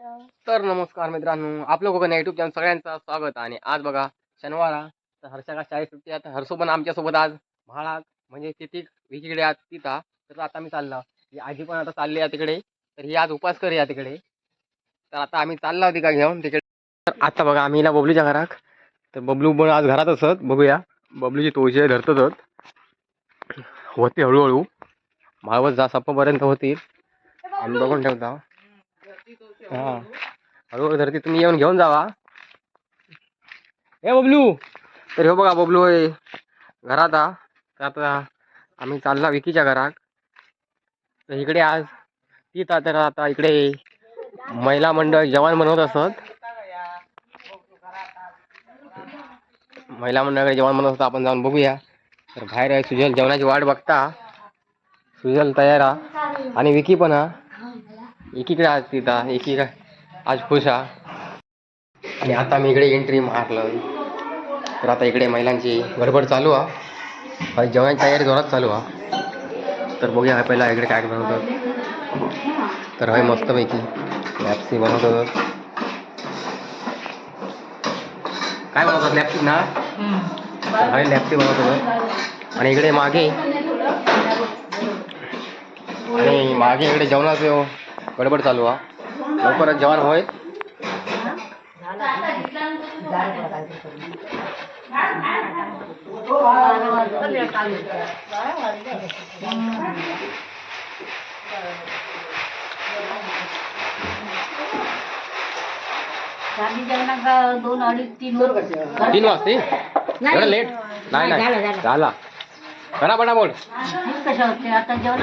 तर नमस्कार मित्रांनो आपलं कोकण युट्यूब चॅनल सगळ्यांचं स्वागत आणि आज बघा शनिवार तर हर्षाला शाळेत सुट्टी आता तर हर्षो पण आमच्यासोबत आज म्हाळात म्हणजे तिथे विकीकडे आज तिथं तर आता आम्ही चालला. ही आजी पण आता चालली आहे तिकडे तर ही आज उपास करूया तिकडे. तर आता आम्ही चाललो तिका घेऊन तिकडे. तर आता बघा आम्ही हिला बबलूच्या घरात तर बबलू पण आज घरात असत बघूया. बबलूची तुळशी धरतच होते हळूहळू. माळवत जा सप्पापर्यंत होती आम्ही बघून ठेवता. हा. हळूहळू धरती तुम्ही येऊन घेऊन जावा. हे बबलू! तर हो बघा बबलू होय. घरात हा तर आता आम्ही चालला विकीच्या घरात. तर इकडे आज तिथं तर आता इकडे महिला मंडळ जेवण बनवत असत. महिला मंडळाकडे जेवण बनवत असतं आपण जाऊन बघूया. तर बाहेर आहे सुजल जेवणाची वाट बघता. सुजल तयार हा आणि विकी पण हा एकीकडे आज तिथं एकीकडे आज खुश हा. आणि आता मी इकडे एंट्री मारलं. तर आता इकडे महिलांची गडबड चालू हा. आणि जेवणाची तयारी जोरात चालू हा. तर बघूया पहिला इकडे काय बनवतात तर हय मस्तपैकी लॅप्सी बनवतात काय बनवतात लॅप्सी ना? तर हय लॅप्सी बनवतात आणि इकडे मागे आणि मागे इकडे जेवणाचं गडबड चालू हा. लवकरच जेवण होय दोन अडीच तीन तीन वाजते एवढं लेट नाही नाही. झाला करा बोल. कशा होते? आता जेवण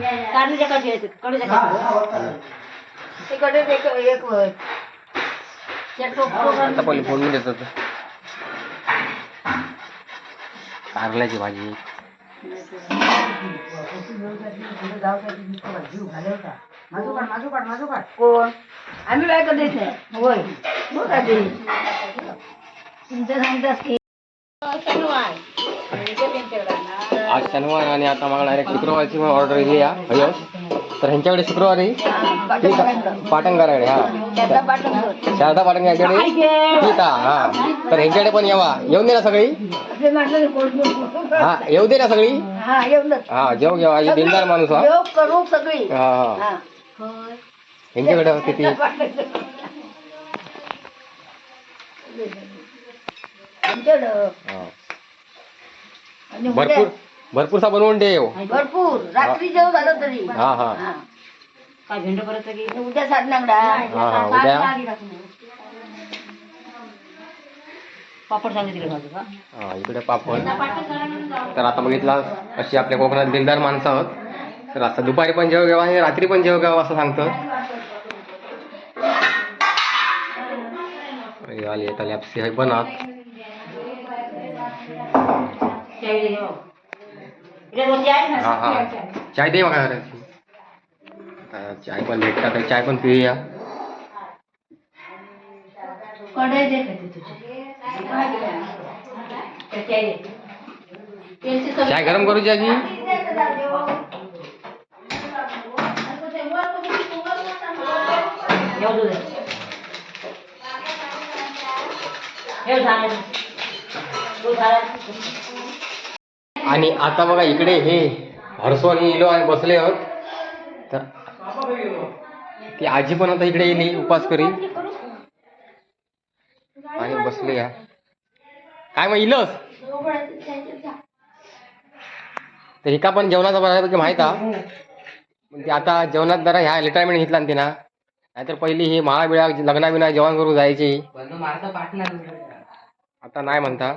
काढलीच्या कशी येते कडीच्या कशी ते कडे एक एक वर आता पहिले फोडणी देतात कारल्याची भाजी. कोण? आम्ही काय कधीच नाही होय. मग तुमचं सांगतास की आज शनिवार आणि आता मला डायरेक्ट शुक्रवारची ऑर्डर दिली या हयो तर ह्यांच्याकडे शुक्रवारी पाटणकराकडे हा. शारदा पाटण यांच्याकडे ठीक हा. तर ह्यांच्याकडे पण यावा. येऊन दे ना सगळी. हा येऊ दे ना सगळी. हा. हा जेव घेवा. दिलदार माणूस हा. योग करू सगळी. हा. ह्यांच्याकडे किती. हा. भरपूर भरपूरसा बनवून ठेव. भरपूर. रात्री जेव झालं तरी. हा हा. काय भेंड परत उद्या हा हा उद्या. पापड सांगितले माझं का? हा इकडे पापड. तर आता बघितला अशी आपल्या कोकणात दिलदार माणसं आहोत. तर आता दुपारी पण जेव घ्यावा आणि रात्री पण जेव घ्यावा असं सांगतं अरे आली आता लॅप्सी आहे बनत हा चाय दे बघा घराची आता चाय पण भेटतात तर चाय पण पिऊया कडे दे का ते तुझे चाय गरम करूची आजी आणि आता बघा इकडे हे हरसो आणि इलो आणि बसले आहोत. तर ती आजी पण आता इकडे येईल उपास करी आणि बसले या काय मग इलस? तर हिका पण जेवणाचा बऱ्यापैकी माहीत ती आता जेवणात जरा ह्या रिटायरमेंट घेतला ना तिनं. नाहीतर पहिली ही माळा बिळा लग्ना बिना जेवण करू जायची आता नाही म्हणता.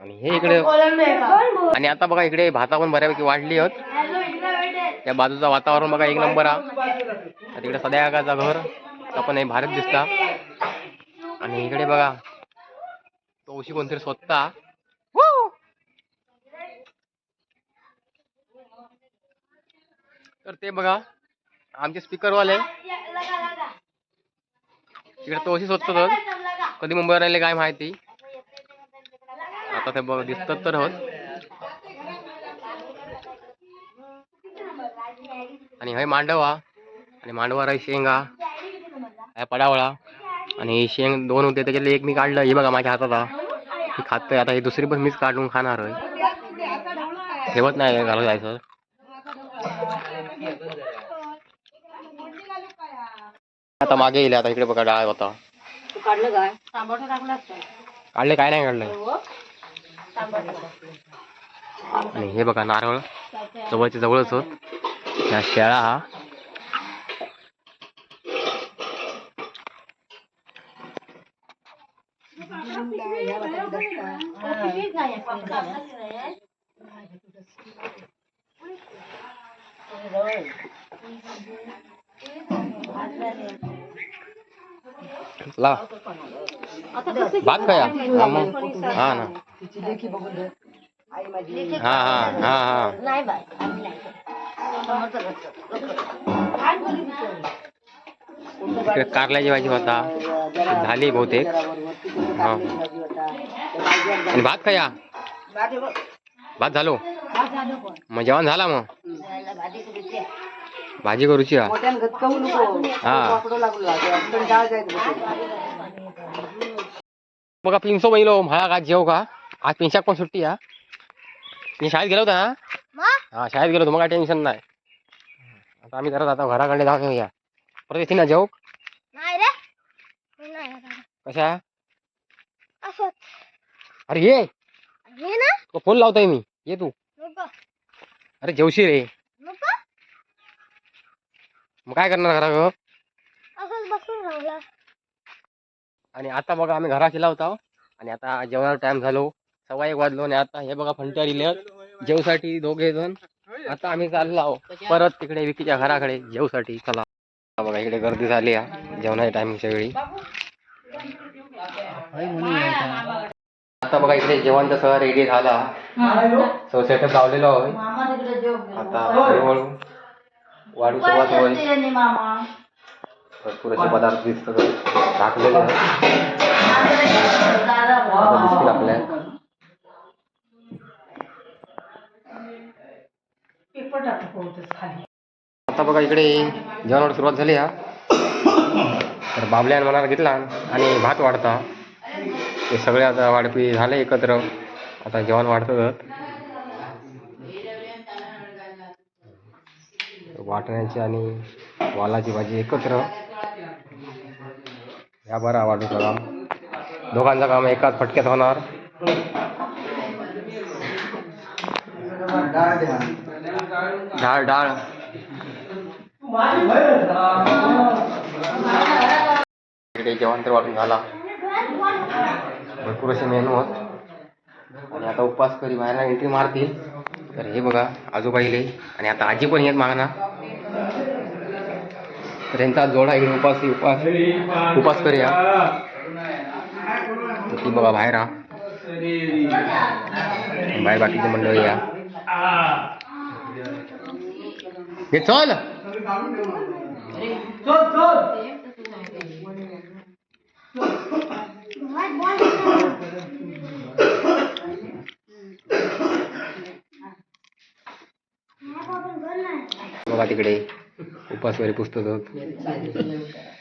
आणि हे इकडे आणि आता बघा इकडे भाता पण बऱ्यापैकी वाढली आहेत. त्या बाजूचं वातावरण बघा एक नंबर हा. तिकडे सदैकाचा घर तो पण हे भारत दिसता. आणि इकडे बघा तोशी कोणतरी स्वतः. तर ते बघा आमचे स्पीकरवाले तिकडे तोशी स्वतः कधी मुंबईवर राहिले काय माहिती? आता ते बघ दिसतात तर होत. आणि हय मांडवा आणि मांडवा राही शेंगा हा पडावळा आणि ही शेंग दोन होते त्याच्यातले एक मी काढलं हे बघा माझ्या हातात हा. ही खातोय आता ही दुसरी पण मीच काढून खाणार आहे. ठेवत नाही घालून जायचं. आता मागे येईल आता इकडे बघा डाळ होता. काढलं काय? काढले काय नाही काढलं? आणि हे बघा नारळ जवळच्या जवळच होत ह्या शेळा हा ला भात खाया हा मग हा ना हा हा हा हा. नाही बाय आम्ही नाही इकडे कारल्याची भाजी होता. झाली बहुतेक. हा. आणि भात खाया? भात झालो. मग जेवण झाला मग? भाजी करूची हा. हा बघा पिंसो बैलो म्हाळा का जेव का? आज पिंशाक पण सुट्टी हा मी शाळेत गेलो होता हा शाळेत गेलो होतो. मग काय टेन्शन नाही. आता आम्ही जरा आता घराकडे जाऊन येऊया परत येते ना जेव नाही रे. नाही आता. कशा? असंच. अरे ये. हे ना. तो फोन लावतोय मी. ये तू. नको. अरे जेवशी रे. नको. मग काय करणार घरा असंच बसून राहिला. आणि आता बघा आम्ही घरा केला होता. आणि आता जेवणाचा टाइम झालो. सव्वा एक वाजलो आणि आता हे बघा फंट्यावर इले जेवसाठी दोघे जण. आता आम्ही चाललो आहोत परत तिकडे विकीच्या घराकडे जेवसाठी. चला. आता बघा इकडे गर्दी झाली आहे. जेवणाच्या टायमिंगच्या वेळी आता बघा इकडे जेवण सगळं रेडी झाला. सो सेटअप लावलेलो आहे. आता हळूहळू वाढू सुरुवात होईल. भरपूर असे पदार्थ दिसतात. टाकलेले आता दिसतील आपल्याला. पेपर टाकतो खाली. आता बघा इकडे जेवणावर सुरुवात झाली हा. तर बाबल्यान मला घेतला आणि भात वाढता. ते सगळे आता वाढपी झाले एकत्र. आता जेवण वाढतं वाटण्याची आणि वालाची भाजी एकत्र. या बरा वाटूचं काम. दोघांचं काम एकाच फटक्यात होणार. डाळ डाळ इकडे जेवण तर वाटून झाला. भरपूर असे मेनू होत आणि आता उपवास करी बाहेर एंट्री मारतील. तर हे बघा आजोबाईले आणि आता आजी पण येत मागणार तर यांचा जोडा इकडे उपास उपास उपास करूया. ती बघा बाहेर हा. बाहेर बाकीची मंडळी या. हे चल. बघा तिकडे. उपास वगैरे पुस्तक.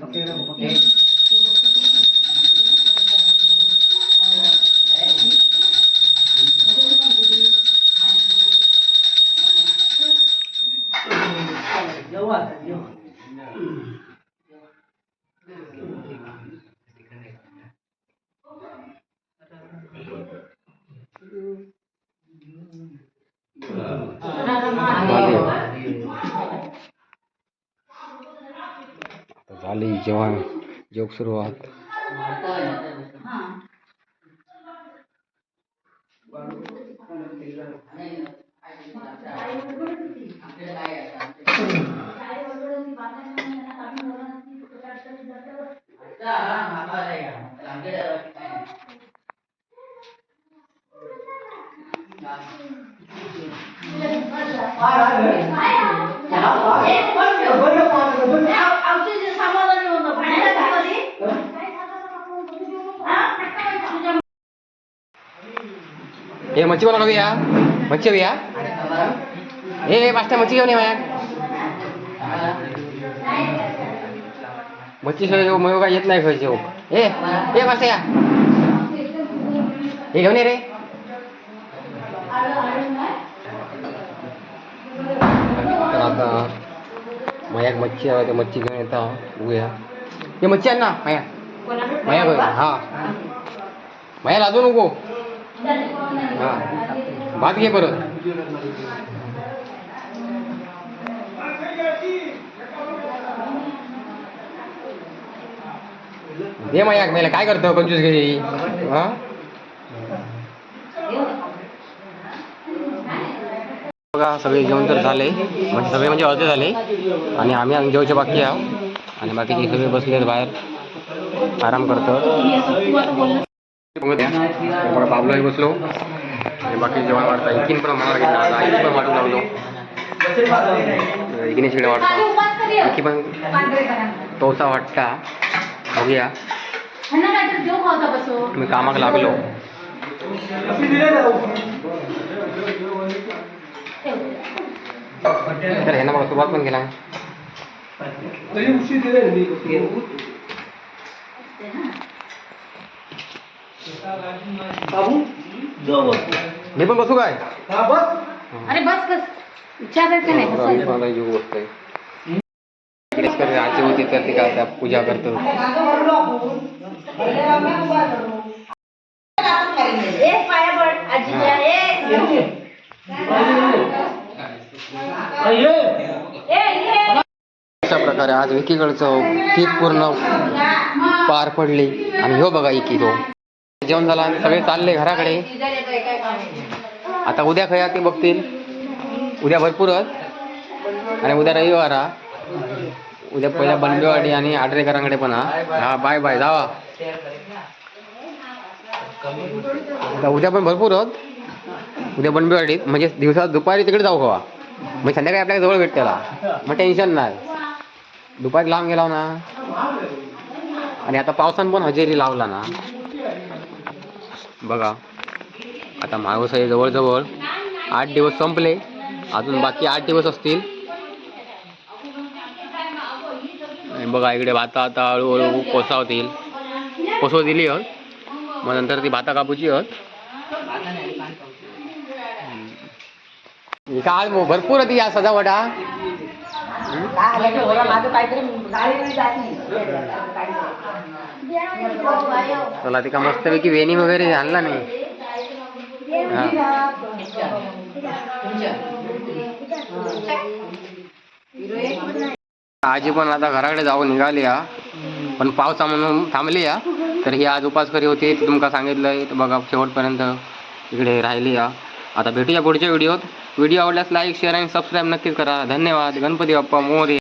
Oke, oke. झाली जेव्हा जोग सुरुवात. हे मच्छी बनवणार या. मच्छी हवी या हे मच्छी घेऊन ये माया मच्छी शिवाय मग काय येत नाही खायचे ए ए मास्टर या. हे घेऊन ये रे. आता मयाक मच्छी आहे मच्छी घेऊन येता. बघूया. हे मच्छी आण ना माया. माया हा. माया लाजू नको हा. भात घे परत. दे मयाक मेला. काय करतो कंजूस घरी? हा? बघा सगळे जेवण तर झाले. म्हणजे सगळे म्हणजे अर्धे झाले. आणि आम्ही आम्ही जेवायचे बाकी आहोत आणि बाकीचे सगळे बसले बाहेर. आराम करतो बाबलाही बसलो. आणि बाकी जेवण वाढता. इकीन पण मला घेतला आता इकी पण वाढून लावलो इकीने शिकडे वाढतो. इकी पण तोसा वाटता. बघूया. मी कामाक लागलो. तर ह्यानं मला सुरुवात पण केला. मी पण बसू काय? अरे बस कस विचारायचं नाही. मला इकडेच करते आजी होती तर ती काय त्या पूजा करतो. अशा प्रकारे आज एकीकडचं ती पूर्ण पार पडली. आणि ह्यो बघा एकी तो जेवण झाला आणि सगळे चालले घराकडे. आता उद्या खया ते बघतील. उद्या भरपूरच आणि उद्या रविवार हा. उद्या पहिल्या बनबेवाडी आणि आडरेकरांकडे पण हा. बाय बाय जावा. आता उद्या पण भरपूर आहोत. उद्या बनबेवाडीत म्हणजे दिवसात दुपारी तिकडे जाऊ हवा मग म्हणजे संध्याकाळी आपल्याला जवळ भेट त्याला. मग टेन्शन नाही. दुपारी लांब गेला ना. आणि आता पावसान पण हजेरी लावला ना. बघा. आता माळवसाई जवळजवळ आठ दिवस संपले. अजून बाकी आठ दिवस असतील. आणि बघा इकडे भाता आता हळूहळू कोसावतील कोसव दिली हत मग नंतर ती भाता कापूची हत काय भरपूर होती या सजावटा. चला तिका मस्तपैकी वेणी वगैरे आणला नाही हा. आजी पण आता घराकडे जाऊन निघाली हा. पण पावसा म्हणून थांबली या तर ही आज उपास करी होती तुमका सांगितलंय बघा शेवटपर्यंत इकडे राहिली हा. आता भेटूया पुढच्या व्हिडिओत. व्हिडिओ आवडल्यास लाईक शेअर आणि सबस्क्राईब नक्कीच करा. धन्यवाद. गणपती बाप्पा मोरे.